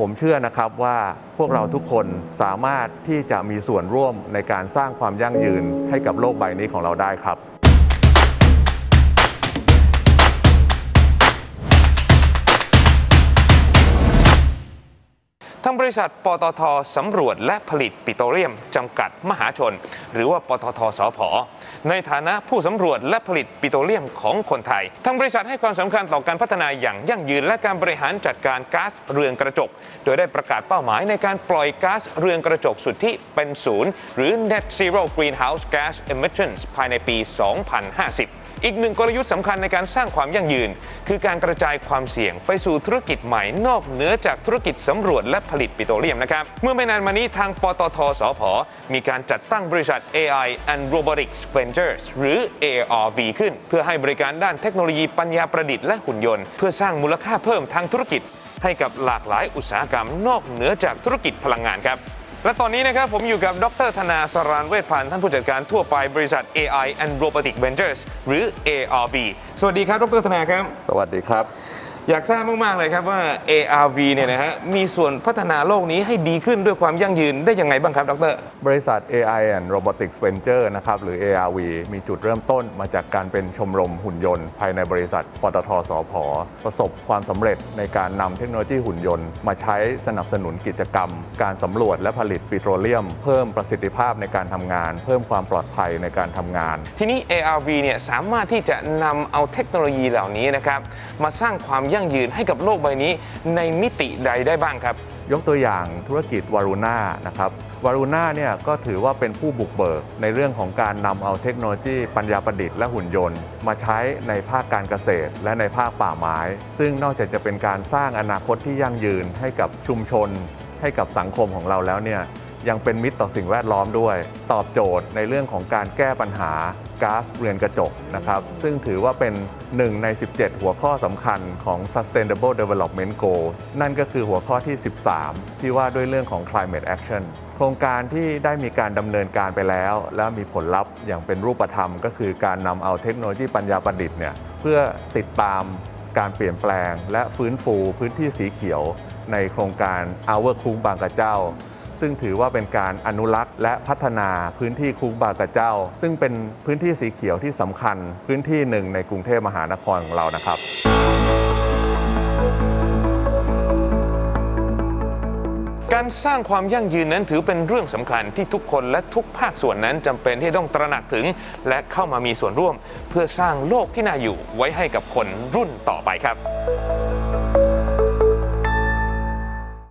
ผมเชื่อนะครับว่าพวกเราทุกคนสามารถที่จะมีส่วนร่วมในการสร้างความยั่งยืนให้กับโลกใบนี้ของเราได้ครับ ทางบริษัทปตทสำรวจและผลิตปิโตรเลียมจำกัดมหาชน หรือว่าปตทสพในฐานะผู้สำรวจและผลิตปิโตรเลียมของคนไทยทางบริษัทให้ความสำคัญต่อการพัฒนาอย่างยั่งยืนและการบริหารจัดการก๊าซเรือนกระจก โดยได้ประกาศเป้าหมายในการปล่อยก๊าซเรือนกระจกสุทธิเป็นศูนย์หรือ net zero greenhouse gas emissions ภายในปี 2050 อีกหนึ่งกลยุทธ์สำคัญในการสร้างความยั่งยืน คือการกระจายความเสี่ยงไปสู่ธุรกิจใหม่นอกเหนือจากธุรกิจสำรวจและผลิตปิโตรเลียมนะครับเมื่อไม่นานมานี้ทางปตทสพมีการจัดตั้งบริษัท AI and Robotics Ventures หรือ ARV ขึ้น เพื่อให้บริการด้านเทคโนโลยีปัญญาประดิษฐ์และหุ่นยนต์เพื่อสร้างมูลค่าเพิ่มทางธุรกิจให้กับหลากหลายอุตสาหกรรมนอกเหนือจากธุรกิจพลังงานครับ และตอนนี้นะครับผมอยู่กับดรธนาสรานเวชพันธ์ท่านผู้จัดการทั่วไปบริษัท AI and Robotic Ventures หรือ ARV สวัสดีครับ ดรธนาครับ สวัสดีครับ อยากทราบมาก ๆ เลยครับว่า ARV เนี่ยนะฮะมีส่วนพัฒนาโลกนี้ให้ดีขึ้นด้วยความยั่งยืนได้ยังไงบ้างครับ ดร บริษัท AI and Robotics Venture นะครับหรือ ARV มีจุดเริ่มต้นมาจากการเป็นชมรมหุ่นยนต์ ภายในบริษัทปตทสพประสบความสำเร็จในการนำเทคโนโลยีหุ่นยนต์ มาใช้สนับสนุนกิจกรรม การสำรวจและผลิตปิโตรเลียม เพิ่มประสิทธิภาพในการทำงาน เพิ่มความปลอดภัยในการทำงาน ทีนี้ ARV เนี่ยสามารถที่จะนำเอาเทคโนโลยีเหล่านี้นะครับมาสร้างความยั่งยืนให้กับโลกใบนี้ในมิติใดได้บ้างครับ ยกตัวอย่างธุรกิจวารุณานะครับวารุณาเนี่ยก็ถือว่าเป็นผู้บุกเบิกในเรื่องของการนำเอาเทคโนโลยีปัญญาประดิษฐ์และหุ่นยนต์ มาใช้ในภาคการเกษตร และในภาคป่าไม้ ซึ่งนอกจากจะเป็นการสร้างอนาคตที่ยั่งยืนให้กับชุมชน ให้กับสังคมของเราแล้วเนี่ย ยังเป็นมิตรต่อสิ่งแวดล้อมด้วย ตอบโจทย์ในเรื่องของการแก้ปัญหาก๊าซเรือนกระจกนะครับ ซึ่งถือว่าเป็นหนึ่งใน 17 หัวข้อสำคัญของ Sustainable Development Goal นั่นก็คือหัวข้อที่ 13 ที่ว่าด้วยเรื่องของ Climate Action โครงการที่ได้มีการดำเนินการไปแล้ว และมีผลลัพธ์อย่างเป็นรูปธรรม ก็คือการนำเอาเทคโนโลยีปัญญาประดิษฐ์เนี่ยเพื่อติดตามการเปลี่ยนแปลง และฟื้นฟูพื้นที่สีเขียว ในโครงการ Our คุ้งบางกระเจ้า ซึ่งถือว่าเป็นการอนุรักษ์ และพัฒนาพื้นที่คุ้งบางกระเจ้า ซึ่งเป็นพื้นที่สีเขียวที่สำคัญ พื้นที่หนึ่งในกรุงเทพมหานครของเรานะครับการสร้างความยั่งยืนนั้นถือเป็นเรื่องสำคัญที่ทุกคนและทุกภาคส่วนนั้นจำเป็นที่ต้องตระหนักถึง และเข้ามามีส่วนร่วม เพื่อสร้างโลกที่น่าอยู่ไว้ให้กับคนรุ่นต่อไปครับ